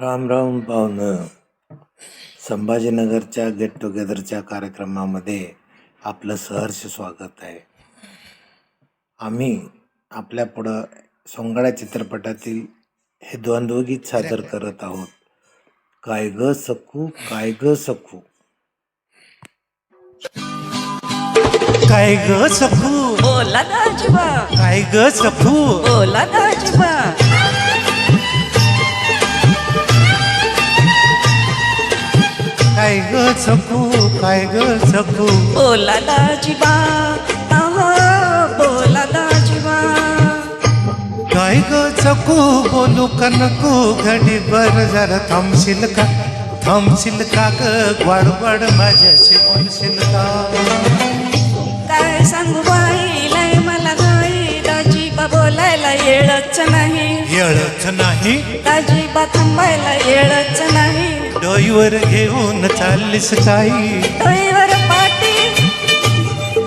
राम राम पाहुणं. संभाजीनगरच्या गेट टुगेदरच्या कार्यक्रमामध्ये आपलं सहर्ष स्वागत आहे. आम्ही आपल्या पुढं सोंगाड्या चित्रपटातील हे द्वंद्वगीत सादर करत आहोत. काय ग सखू काय ग सखू काय ग सखू बोला काय ग सखू बोला सखू काय ग सखू बोला दाजीबा अहो बोला दाजीबा काय ग सखू बोलू का नको? घडी बर जरा थांबशील का? थांबशील का ग? वाड माझ्याशी बोलशील का? काय सांगू बाई? लय मला गाई दाजीबा बोलायला येळच नाही. येळच नाही? दाजीबा थांबायला येळच नाही. डोईवर घेऊन चाललीस काही? डोईवर पाटी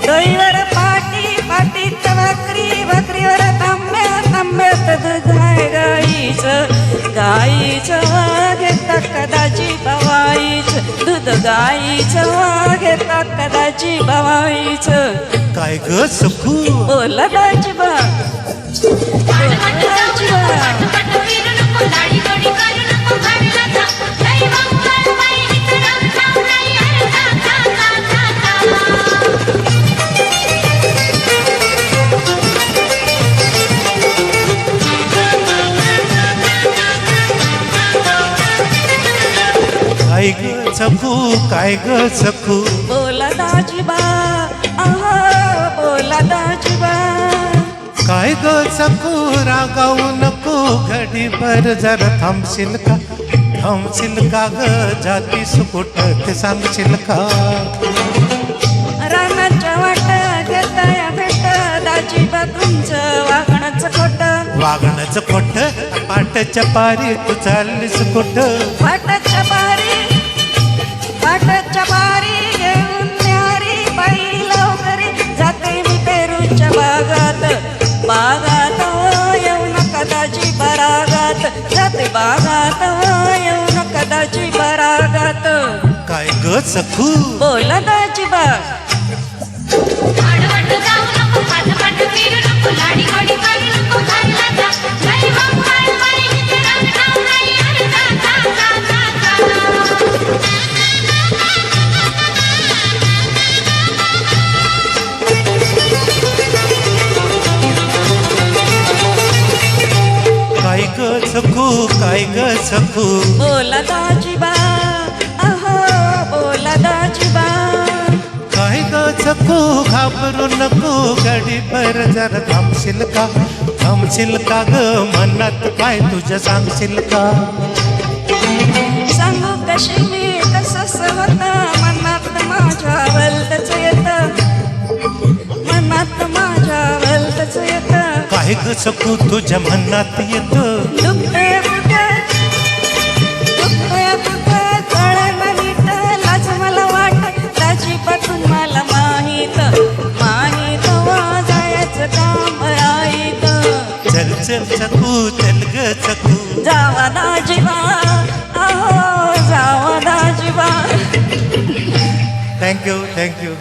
डोईवर पाटी पाटीत भाकरी भाकरीवर तांब्या तांब्यात दूध आहे गाईचं गाईचं घेता कदाची बवाईचं दूध गाईचं घेता कदाची बवाईचं. काय ग सखू? बोला दाजीबा. काय सखू काय ग सखू बोला दाजीबा. आहा बोला दाजीबा. काय ग सकू रागावू नको. घडी बर जरा थांबशील का? थांबशील का ग? जाती सुकुट ते सांगशील का? रानाच्या वाट घेताय भेट. दाजीबा तुमचं वागणंच खोट. वागण्याचं खोट? पाटच्या पारी तू चाललीस कुठ? वाटच्या बारी वाटच्या बारी घेऊन न्यारी बाई लवकरी जाते मी पेरूच्या बागात. बागात येऊ नका दाजी बरागात. जाते बागात येऊ नका दाजी बरागात. काय ग सखू बोला दाजी सखू काय ग सखू बोला दाजीबा अहो बोला दाजीबा. काय ग सखू घाबरू नको घडी बर जरा थांबशील का? थांबशील का ग? मनात काय तुझ्या सांगशील का? सांगू कशी मी? कसं होत मनात माझ्या वलतच येत. मनात माझ्या वलतच येत. काय ग सकू तुझ्या मनात येत. चल सकू चल ग सकू जावा दाजीबा अहो जावा दाजीबा थँक्यू थँक्यू